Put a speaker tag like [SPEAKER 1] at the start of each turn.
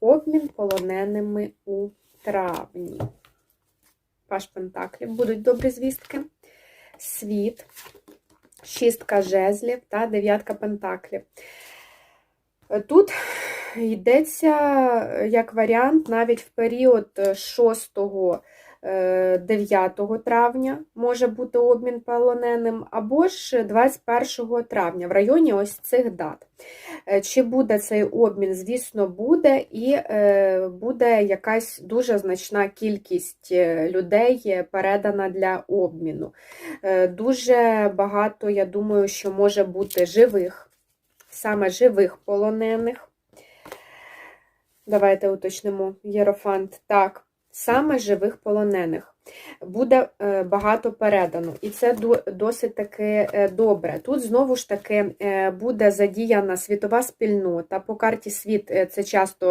[SPEAKER 1] Обмін полоненими у травні. Паш Пентаклів. Будуть добрі звістки. Світ, шістка жезлів та дев'ятка пентаклів. Тут йдеться е, як варіант навіть в період 6-9 травня може бути обмін полоненим, або ж 21 травня в районі ось цих дат. Е, Чи буде цей обмін? Звісно, буде, і е, буде якась дуже значна кількість е, людей передана для обміну. Дуже багато, я думаю, що може бути живих, саме живих полонених. Давайте уточнимо Єрофант. Так, саме живих полонених. Буде е, багато передано, і це до- досить таки е, добре. Тут знову ж таки е, буде задіяна світова спільнота. По карті світ це часто